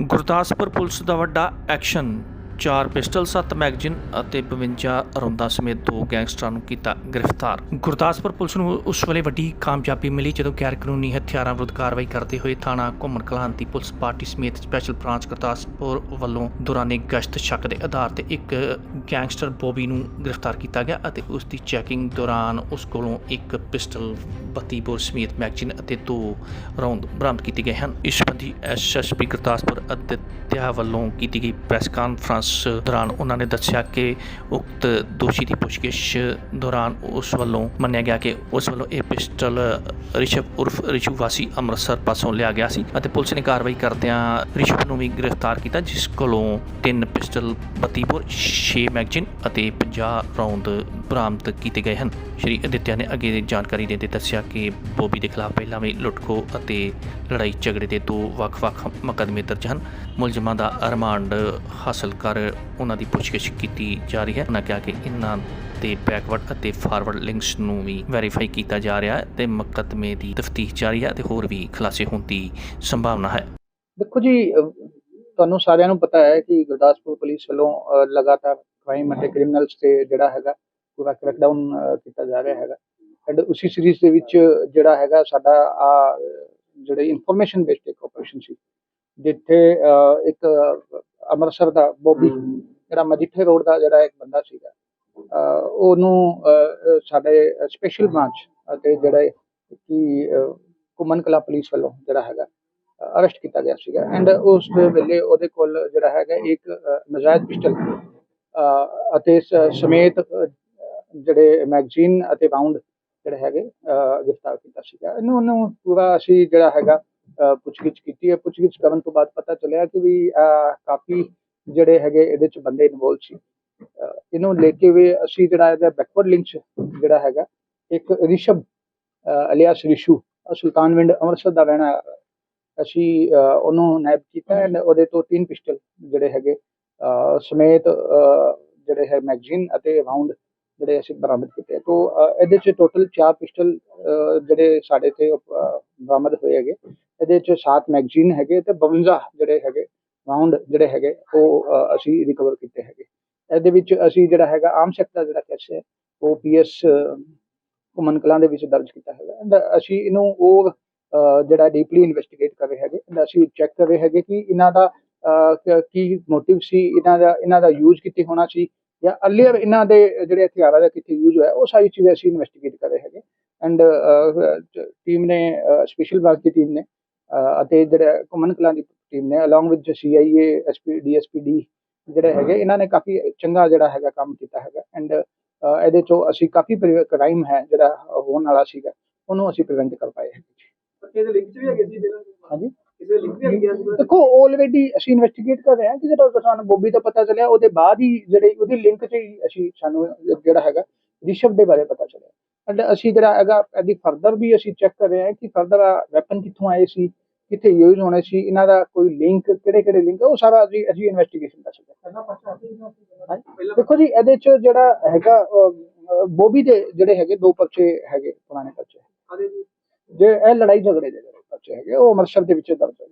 Gurdaspur police ਦਾ ਵੱਡਾ action. ਚਾਰ pistol 7 magazine ਅਤੇ 52 ਰੌਂਦਾਂ ਸਮੇਤ ਦੋ ਗੈਂਗਸਟਰਾਂ ਨੂੰ ਕੀਤਾ ਗ੍ਰਿਫਤਾਰ। ਗੁਰਦਾਸਪੁਰ ਪੁਲਿਸ ਨੂੰ ਉਸ ਵੇਲੇ ਵੱਡੀ ਕਾਮਯਾਬੀ ਮਿਲੀ ਜਦੋਂ ਗੈਰ ਕਾਨੂੰਨੀ ਹਥਿਆਰਾਂ ਵਿਰੁੱਧ ਕਾਰਵਾਈ ਕਰਦੇ ਹੋਏ ਥਾਣਾ ਘੁੰਮਣ ਕਲਾਂ ਦੀ ਪੁਲਿਸ ਪਾਰਟੀ ਸਮੇਤ ਸਪੈਸ਼ਲ ਬ੍ਰਾਂਚ ਗੁਰਦਾਸਪੁਰ ਵੱਲੋਂ ਦੌਰਾਨੇ ਗਸ਼ਤ ਸ਼ੱਕ ਦੇ ਆਧਾਰ ਤੇ ਇੱਕ ਗੈਂਗਸਟਰ ਬੋਬੀ ਨੂੰ ਗ੍ਰਿਫਤਾਰ ਕੀਤਾ ਗਿਆ ਅਤੇ ਉਸ ਦੀ ਚੈਕਿੰਗ ਦੌਰਾਨ ਉਸ ਕੋਲੋਂ ਇੱਕ ਪਿਸਟਲ 32 ਬੋਰ ਸਮੇਤ ਮੈਗਜ਼ੀਨ ਅਤੇ ਦੋ ਰੌਂਦ ਬਰਾਮਦ ਕੀਤੇ ਗਏ ਹਨ। ਇਸ ਸੰਬੰਧੀ ਐਸਐਸਪੀ ਗੁਰਦਾਸਪੁਰ ਅਦਿੱਤਿਆ ਵੱਲੋਂ ਕੀਤੀ ਗਈ ਪ੍ਰੈਸ ਕਾਨਫਰੰਸ ਦੌਰਾਨ ਉਹਨਾਂ ਨੇ ਦੱਸਿਆ ਕਿ ਉਕਤ ਦੋਸ਼ੀ ਦੀ ਪੁੱਛਗਿੱਛ ਦੌਰਾਨ ਉਸ ਵੱਲੋਂ ਮੰਨਿਆ ਗਿਆ ਕਿ ਉਸ ਵੱਲੋਂ ਇਹ ਪਿਸਟਲ ਰਿਸ਼ਵ ਉਰਫ ਰਿਸ਼ੂ ਵਾਸੀ ਅੰਮ੍ਰਿਤਸਰ ਪਾਸੋਂ ਲਿਆ ਗਿਆ ਸੀ ਅਤੇ ਪੁਲਿਸ ਨੇ ਕਾਰਵਾਈ ਕਰਦਿਆਂ ਰਿਸ਼ਵ ਨੂੰ ਵੀ ਗ੍ਰਿਫਤਾਰ ਕੀਤਾ, ਜਿਸ ਕੋਲੋਂ ਤਿੰਨ ਪਿਸਟਲ 32 ਬੋਰ 6 ਮੈਗਜ਼ੀਨ ਅਤੇ 50 ਰੌਂਦ ਬਰਾਮਦ ਕੀਤੇ ਗਏ ਹਨ। ਸ਼੍ਰੀ ਅਦਿੱਤਿਆ ਨੇ ਅੱਗੇ ਜਾਣਕਾਰੀ ਦਿੰਦੇ ਦੱਸਿਆ ਕਿ ਬੋਬੀ ਦੇ ਖਿਲਾਫ ਪਹਿਲਾਂ ਵੀ ਲੁੱਟਖੋ ਅਤੇ ਲੜਾਈ ਝਗੜੇ ਦੇ ਦੋ ਵੱਖ-ਵੱਖ ਮੁਕੱਦਮੇ ਦਰਜ ਹਨ। ਮੁਲਜ਼ਮਾਂ ਦਾ ਰਿਮਾਂਡ ਹਾਸਲ ਕਰ ਉਹਨਾਂ ਦੀ ਪੁੱਛਗਿੱਛ ਕੀਤੀ ਜਾ ਰਹੀ ਹੈ। ਉਹਨਾਂ ਕਿਹਾ ਕਿ ਇਹਨਾਂ ਦੇ ਬੈਕਵਰਡ ਅਤੇ ਫਾਰਵਰਡ ਲਿੰਕਸ ਨੂੰ ਵੀ ਵੈਰੀਫਾਈ ਕੀਤਾ ਜਾ ਰਿਹਾ ਹੈ ਤੇ ਮੁਕੱਦਮੇ ਦੀ ਤਫਤੀਸ਼ ਜਾਰੀ ਹੈ ਤੇ ਹੋਰ ਵੀ ਖੁਲਾਸੇ ਹੋਣ ਦੀ ਸੰਭਾਵਨਾ ਹੈ। ਦੇਖੋ ਜੀ ਤੁਹਾਨੂੰ ਸਾਰਿਆਂ ਨੂੰ ਪਤਾ ਹੈ ਕਿ ਗੁਰਦਾਸਪੁਰ ਪੁਲਿਸ ਵੱਲੋਂ ਲਗਾਤਾਰ ਕ੍ਰਾਈਮ ਅਤੇ ਕ੍ਰਿਮੀਨਲਸ ਤੇ ਜਿਹੜਾ ਹੈਗਾ, ਪੂਰਾ ਕ੍ਰੈਕਡਾਊਨ ਕੀਤਾ ਜਾ ਰਿਹਾ ਹੈਗਾ। ਐਂਡ ਉਸੇ ਸੀਰੀਜ਼ ਦੇ ਵਿੱਚ ਜਿਹੜਾ ਹੈਗਾ, ਸਾਡਾ ਆ ਜਿਹੜੇ ਇਨਫੋਰਮੇਸ਼ਨ ਬੇਸਡ ਇੱਕ ਸੀ, ਜਿੱਥੇ ਇੱਕ ਅੰਮ੍ਰਿਤਸਰ ਦਾ ਬੋਬੀ। ਜਿਹੜਾ ਮਜੀਠੇ ਰੋਡ ਦਾ ਜਿਹੜਾ ਇੱਕ ਬੰਦਾ ਸੀਗਾ ਉਹਨੂੰ ਸਾਡੇ ਸਪੈਸ਼ਲ ਬ੍ਰਾਂਚ ਅਤੇ ਜਿਹੜੇ ਕਿ ਘੁੰਮਣ ਕਲਾ ਪੁਲਿਸ ਵੱਲੋਂ ਜਿਹੜਾ ਹੈਗਾ ਅਰੈਸਟ ਕੀਤਾ ਗਿਆ ਸੀਗਾ। ਐਂਡ ਉਸ ਵੇਲੇ ਉਹਦੇ ਕੋਲ ਜਿਹੜਾ ਹੈਗਾ ਇੱਕ ਨਜਾਇਜ਼ ਪਿਸਟਲ ਅਤੇ ਸਮੇਤ ਜਿਹੜੇ ਮੈਗਜ਼ੀਨ ਅਤੇ ਰਾਉਂਡ ਜਿਹੜੇ ਹੈਗੇ ਗ੍ਰਿਫਤਾਰ ਕੀਤਾ ਸੀਗਾ। ਇਹਨੂੰ ਉਹਨੂੰ ਪੂਰਾ ਅਸੀਂ ਜਿਹੜਾ ਹੈਗਾ ਪੁੱਛਗਿੱਛ ਕੀਤੀ ਹੈ। ਪੁੱਛਗਿੱਛ ਕਰਨ ਤੋਂ ਬਾਅਦ ਪਤਾ ਚੱਲਿਆ ਕਿ ਵੀ ਕਾਫੀ ਜਿਹੜੇ ਹੈਗੇ ਇਹਦੇ ਚ ਬੰਦੇ ਇਨਵੋਲਵ ਸੀ। ਇਹਨੂੰ ਲੈ ਕੇ ਵੀ ਅਸੀਂ ਜਿਹੜਾ ਇਹਦਾ ਬੈਕਵਰਡ ਲਿੰਕਸ ਜਿਹੜਾ ਹੈਗਾ, ਇੱਕ ਰਿਸ਼ਵ ਅਲਿਆਸ ਰਿਸ਼ੂ ਸੁਲਤਾਨਵਿੰਡ ਅੰਮ੍ਰਿਤਸਰ ਦਾ ਰਹਿਣਾ ਅਸੀਂ ਉਹਨੂੰ ਨੈਬ ਕੀਤਾ ਐਂਡ ਉਹਦੇ ਤੋਂ ਤਿੰਨ ਪਿਸਟਲ ਜਿਹੜੇ ਹੈਗੇ ਸਮੇਤ ਜਿਹੜੇ ਹੈ ਮੈਗਜ਼ੀਨ ਅਤੇ ਰਾਉਂਡ ਜਿਹੜੇ ਅਸੀਂ ਬਰਾਮਦ ਕੀਤੇ। ਤੋਂ ਇਹਦੇ ਚ ਟੋਟਲ ਚਾਰ ਪਿਸਟਲ ਜਿਹੜੇ ਸਾਡੇ ਤੇ ਬਰਾਮਦ ਹੋਏ ਹੈਗੇ। ਇਹਦੇ ਚ 7 ਮੈਗਜ਼ੀਨ ਹੈਗੇ ਤੇ 52 ਜਿਹੜੇ ਹੈਗੇ ਰਾਉਂਡ ਜਿਹੜੇ ਹੈਗੇ, ਉਹ ਅਸੀਂ ਰਿਕਵਰ ਕੀਤੇ ਹੈਗੇ। ਇਹਦੇ ਵਿੱਚ ਅਸੀਂ ਜਿਹੜਾ ਹੈਗਾ ਆਮ ਸੈਕਟਰ ਜਿਹੜਾ ਕੇਸ ਹੈ ਉਹ ਪੀਐਸ ਘੁੰਮਣ ਕਲਾਂ ਦੇ ਵਿੱਚ ਦਰਜ ਕੀਤਾ ਹੈਗਾ। ਐਂਡ ਅਸੀਂ ਇਹਨੂੰ ਉਹ ਜਿਹੜਾ ਡੀਪਲੀ ਇਨਵੈਸਟੀਗੇਟ ਕਰ ਰਹੇ ਹੈਗੇ। And ਅਸੀਂ ਚੈੱਕ ਕਰ ਰਹੇ ਹੈਗੇ ਕਿ ਇਹਨਾਂ ਦਾ ਕੀ ਮੋਟਿਵ ਸੀ, ਇਹਨਾਂ ਦਾ ਇਹਨਾਂ ਦਾ ਯੂਜ਼ ਕਿੱਥੇ ਹੋਣਾ ਸੀ, ਜਾਂ ਅਰਲੀਅਰ ਇਹਨਾਂ ਦੇ ਜਿਹੜੇ ਹਥਿਆਰਾਂ ਦਾ ਕਿੱਥੇ ਯੂਜ਼ ਹੋਇਆ, ਉਹ ਸਾਰੀ ਚੀਜ਼ਾਂ ਅਸੀਂ ਇਨਵੈਸਟੀਗੇਟ ਕਰ ਰਹੇ ਹੈਗੇ। ਐਂਡ ਟੀਮ ਨੇ ਸਪੈਸ਼ਲ ਬ੍ਰਾਂਚ ਦੀ ਟੀਮ ਨੇ ਅਤੇ ਜਿਹੜਾ ਘੁੰਮਣ ਕਲਾਂ ਦੀ ਟੀਮ ਨੇ along with CIA SP DSPD ਜਿਹੜੇ ਹੈਗੇ ਇਹਨਾਂ ਨੇ ਕਾਫੀ ਚੰਗਾ ਜਿਹੜਾ ਹੈਗਾ ਕੰਮ ਕੀਤਾ ਹੈਗਾ। ਐਂਡ ਇਹਦੇ ਚੋਂ ਅਸੀਂ ਕਾਫੀ ਕ੍ਰਾਈਮ ਹੈ ਜਿਹੜਾ ਹੋਣ ਵਾਲਾ ਸੀਗਾ ਉਹਨੂੰ ਅਸੀਂ ਪ੍ਰੀਵੈਂਟ ਕਰ ਪਾਏ। ਇਹਦੇ ਲਿੰਕ ਚ ਵੀ ਹੈਗੇ ਸੀ ਪਹਿਲਾਂ? ਹਾਂਜੀ? ਕਿਸੇ ਲਿੰਕ ਵੀ ਹੈਗੇ ਸੀ ਦੇਖੋ ਆਲਰੇਡੀ ਅਸੀਂ ਇਨਵੈਸਟੀਗੇਟ ਕਰ ਰਹੇ ਹਾਂ ਕਿ ਜਦੋਂ ਸਾਨੂੰ ਬੋਬੀ ਦਾ ਪਤਾ ਚੱਲਿਆ ਉਹਦੇ ਬਾਅਦ ਹੀ ਜਿਹੜੇ ਉਹਦੀ ਲਿੰਕ 'ਚ ਹੀ ਅਸੀਂ ਸਾਨੂੰ ਜਿਹੜਾ ਹੈਗਾ ਰਿਸ਼ਵ ਦੇ ਬਾਰੇ ਪਤਾ ਚੱਲਿਆ। ਐਂਡ ਅਸੀਂ ਜਿਹੜਾ ਹੈਗਾ ਇਹਦੀ ਫਰਦਰ ਵੀ ਅਸੀਂ ਚੈੱਕ ਕਰ ਰਹੇ ਹਾਂ ਕਿ ਫਰਦਰ ਵੈਪਨ ਕਿੱਥੋਂ ਆਏ ਸੀ ਕਿੱਥੇ ਯੂਜ਼ ਹੋਣੇ ਸੀ ਇਹਨਾਂ ਦਾ ਕੋਈ ਲਿੰਕ ਕਿਹੜੇ ਕਿਹੜੇ ਲਿੰਕ ਉਹ ਸਾਰਾ ਅਸੀਂ ਅਸੀਂ ਇਨਵੈਸਟੀਗੇਸ਼ਨ ਸੀ ਹਾਂ। ਦੇਖੋ ਜੀ ਇਹਦੇ 'ਚ ਜਿਹੜਾ ਹੈਗਾ ਬੋਬੀ ਦੇ ਜਿਹੜੇ ਹੈਗੇ ਦੋ ਪਰਚੇ ਹੈਗੇ ਪੁਰਾਣੇ ਪਰਚੇ। ਜੀ। ਇਹ ਲੜਾਈ ਝਗੜੇ ਦੇ ਪਰਚੇ ਹੈਗੇ ਉਹ ਅੰਮ੍ਰਿਤਸਰ ਦੇ ਵਿੱਚ ਦਰਜ ਹੈ